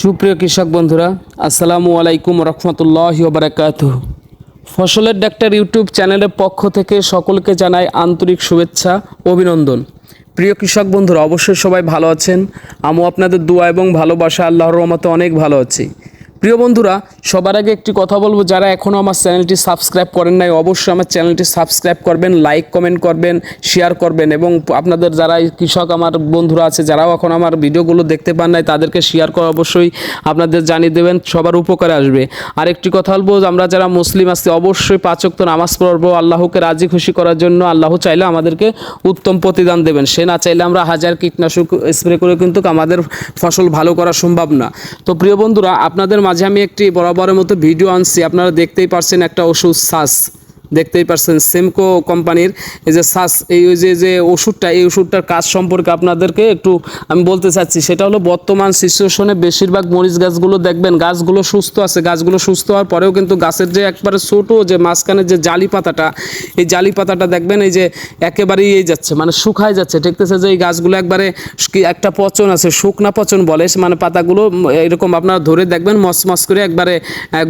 সুপ্রিয় কৃষক বন্ধুরা, আসসালামু আলাইকুম রহমতুল্লাহ বারাকাত ফসলের ডাক্তার ইউটিউব চ্যানেলের পক্ষ থেকে সকলকে জানাই আন্তরিক শুভেচ্ছা, অভিনন্দন। প্রিয় কৃষক বন্ধুরা, অবশ্যই সবাই ভালো আছেন। আমিও আপনাদের দোয়া এবং ভালোবাসা, আল্লাহর রহমতে অনেক ভালো আছি। প্রিয় বন্ধুরা, সবার আগে একটি কথা বলব, যারা এখনও আমার চ্যানেলটি সাবস্ক্রাইব করেন নাই, অবশ্যই আমার চ্যানেলটি সাবস্ক্রাইব করবেন, লাইক, কমেন্ট করবেন, শেয়ার করবেন এবং আপনাদের যারা কৃষক আমার বন্ধুরা আছে, যারাও এখন আমার ভিডিওগুলো দেখতে পান নাই, তাদেরকে শেয়ার করে অবশ্যই আপনাদের জানিয়ে দেবেন, সবার উপকারে আসবে। আর একটি কথা বলব, আমরা যারা মুসলিম আছি, অবশ্যই পাচক তো নামাজ পড়ব, আল্লাহকে রাজি খুশি করার জন্য আল্লাহ চাইলে আমাদেরকে উত্তম প্রতিদান দেবেন, সে না চাইলে আমরা হাজার কীটনাশক স্প্রে করে কিন্তু আমাদের ফসল ভালো করা সম্ভব না। তো প্রিয় বন্ধুরা, আপনাদের মাঝে আমি একটি বরাবরের মতো ভিডিও আনছি আপনারা দেখতেই পারছেন একটা ওষুধ সাস। দেখতেই পারছেন সেমকো কোম্পানির এই যে সাস এই যে যে ওষুধটা, এই ওষুধটার কাজ সম্পর্কে আপনাদেরকে একটু আমি বলতে চাচ্ছি, সেটা হলো বর্তমান সিচুয়েশনে বেশিরভাগ মরিচ গাছগুলো দেখবেন গাছগুলো সুস্থ আছে, গাছগুলো সুস্থ হওয়ার পরেও কিন্তু গাছের যে একবারে ছোটো যে মাঝখানে যে জালি পাতাটা, এই জালি পাতাটা দেখবেন এই যে একেবারেই এই যাচ্ছে মানে শুকায় যাচ্ছে, দেখতেছে যে এই গাছগুলো একবারে একটা পচন আছে, শুকনা পচন বলে মানে পাতাগুলো এরকম আপনারা ধরে দেখবেন মসমস করে একবারে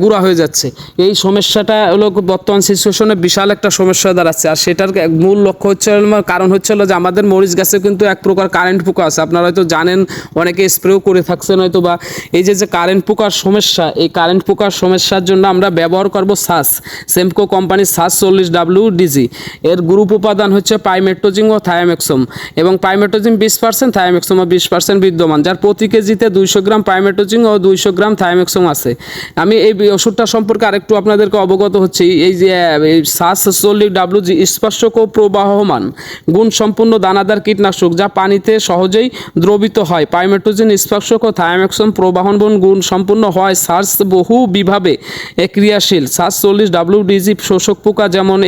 গুঁড়া হয়ে যাচ্ছে। এই সমস্যাটা হলো বর্তমান সিচুয়েশনে বিশাল একটা সমস্যা দাঁড়াচ্ছে। আর সেটার মূল লক্ষ্য হচ্ছে কারণ হচ্ছে যে আমাদের মরিচ গাছে কিন্তু এক প্রকার কারেন্ট পোকা আছে। আপনারা হয়তো জানেন, অনেকে স্প্রেও করে থাকছেন হয়তো বা এই যে যে কারেন্ট পোকার সমস্যা, এই কারেন্ট পোকার সমস্যার জন্য আমরা ব্যবহার করব সাস সেমকো কোম্পানির সাস চল্লিশ ডাব্লিউ ডিজি এর গ্রুপ উপাদান হচ্ছে পাইমেট্রোজিং ও থায়ামেক্সম এবং পাইমেট্রোজিং বিশ পার্সেন্ট থায়ামেক্সম ও বিশ পার্সেন্ট বিদ্যমান। যার প্রতি কেজিতে দুইশো গ্রাম পাইমেট্রোজিং ও দুইশো গ্রাম থায়ামেক্সম আছে। আমি এই ওষুধটা সম্পর্কে আরেকটু আপনাদেরকে অবগত হচ্ছি। এই যে সাস চল্লিশ ডাব্লিউ জি স্পর্শক ও প্রবাহমান গুণ সম্পূর্ণ দানাদার কীটনাশক যা পানিতে সহজেই দ্রবিত হয়। পাইমেট্রোজিন স্পর্শক ও থায়ামেক্সম প্রবাহন গুণ সম্পূর্ণ হয় সার্স বহু বিভাবে ক্রিয়াশীল সার্স চল্লিশ ডাব্লিউ ডিজি শোষক পোকা যেমন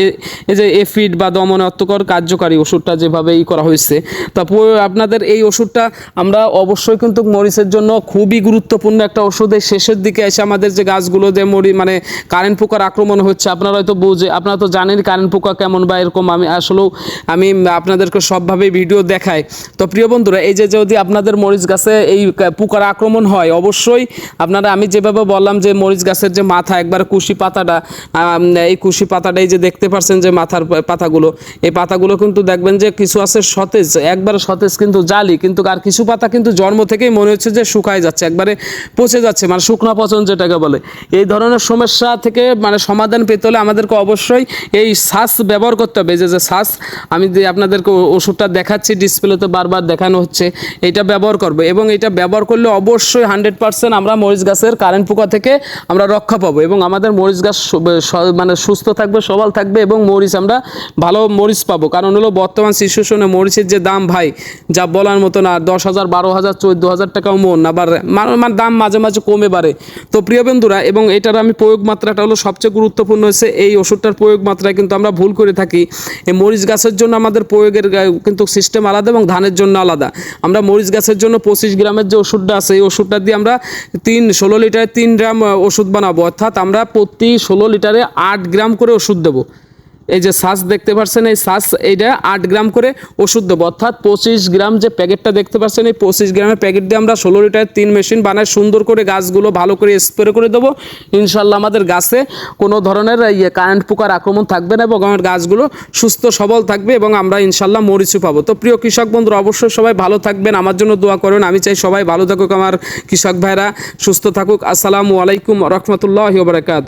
এই যে এফিড বা দমনে অত্যকর কার্যকারী ওষুধটা যেভাবে ই করা হয়েছে তারপর আপনাদের এই ওষুধটা আমরা অবশ্যই কিন্তু মরিচের জন্য খুবই গুরুত্বপূর্ণ একটা ওষুধ শেষের দিকে এসে আমাদের যে গাছগুলো যে মরি মানে কারেন্ট পোকার আক্রমণ হচ্ছে, আপনারা হয়তো বুঝে আপনারা তো জানেন কারেন্ট পোকা কেমন বা এরকম আমি আসলেও আমি আপনাদেরকে সবভাবে ভিডিও দেখাই। তো প্রিয় বন্ধুরা, এই যে যদি আপনাদের মরিচ গাছে এই পোকার আক্রমণ হয়, অবশ্যই আপনারা আমি যেভাবে বললাম যে মরিচ গাছের যে মাথা, একবার কুশি পাতাটা এই কুশি পাতাটা এই যে দেখতে পাচ্ছেন যে মাথার পাতাগুলো, এই পাতাগুলো কিন্তু দেখবেন যে কিছু আছে সতেজ, একবারে সতেজ কিন্তু জালি, কিন্তু আর কিছু পাতা কিন্তু জন্ম থেকেই মনে হচ্ছে যে শুকায় যাচ্ছে, একবারে পচে যাচ্ছে মানে শুকনা পচন যেটাকে বলে। এই ধরনের সমস্যা থেকে মানে সমাধান পেতে হলে আমাদেরকে অবশ্যই এই শ্বাস ব্যবহার করতে হবে। যে যে শ্বাস আমি যে আপনাদেরকে ওষুধটা দেখাচ্ছি ডিসপ্লেতে বারবার দেখানো হচ্ছে, এটা ব্যবহার করব। এবং এটা ব্যবহার করলে অবশ্যই হান্ড্রেড পার্সেন্ট আমরা মরিচ গাছের কারেন্ট পোকা থেকে আমরা রক্ষা পাবো এবং আমাদের মরিচ গাছ মানে সুস্থ থাকবে, সবল থাকবে এবং মরিচ আমরা ভালো মরিচ পাবো। কারণ হলো বর্তমান সিচুয়েশনে মরিচের যে দাম ভাই, যা বলার মতো না, দশ হাজার, বারো হাজার, চোদ্দ হাজার টাকাও মন, আবার মানে দাম মাঝে মাঝে কমে বাড়ে। তো প্রিয় বন্ধুরা, এবং এটার আমি প্রয়োগ মাত্রাটা হলো সবচেয়ে গুরুত্বপূর্ণ হচ্ছে এই ওষুধটার প্রয়োগ মাত্রায় কিন্তু আমরা ভুল করে থাকি। এই মরিচ গাছের জন্য আমাদের প্রয়োগের কিন্তু সিস্টেম আলাদা এবং ধানের জন্য আলাদা। আমরা মরিচ গাছের জন্য পঁচিশ গ্রামের যে ওষুধটা আছে, এই ওষুধটা দিয়ে আমরা তিন, ষোলো লিটারে তিন গ্রাম ওষুধ বানাবো। অর্থাৎ আমরা প্রতি ষোলো লিটারে আট গ্রাম করে ওষুধ দেবো। এই যে শ্বাস দেখতে পাচ্ছেন এই শ্বাস এইটা আট গ্রাম করে ওষুধ দেবো। অর্থাৎ পঁচিশ গ্রাম যে প্যাকেটটা দেখতে পাচ্ছেন, এই পঁচিশ গ্রামের প্যাকেট দিয়ে আমরা ষোলো লিটার তিন মেশিন বানায় সুন্দর করে গাছগুলো ভালো করে স্প্রে করে দেবো। ইনশাল্লাহ আমাদের গাছে কোনো ধরনের ইয়ে কারেন্ট পোকার আক্রমণ থাকবে না এবং আমার গাছগুলো সুস্থ সবল থাকবে এবং আমরা ইনশাল্লাহ মরিচু পাবো। তো প্রিয় কৃষক বন্ধুরা, অবশ্যই সবাই ভালো থাকবেন, আমার জন্য দোয়া করবেন আমি চাই সবাই ভালো থাকুক, আমার কৃষক ভাইরা সুস্থ থাকুক। আসসালামু আলাইকুম রহমতুল্লাহ বারকাত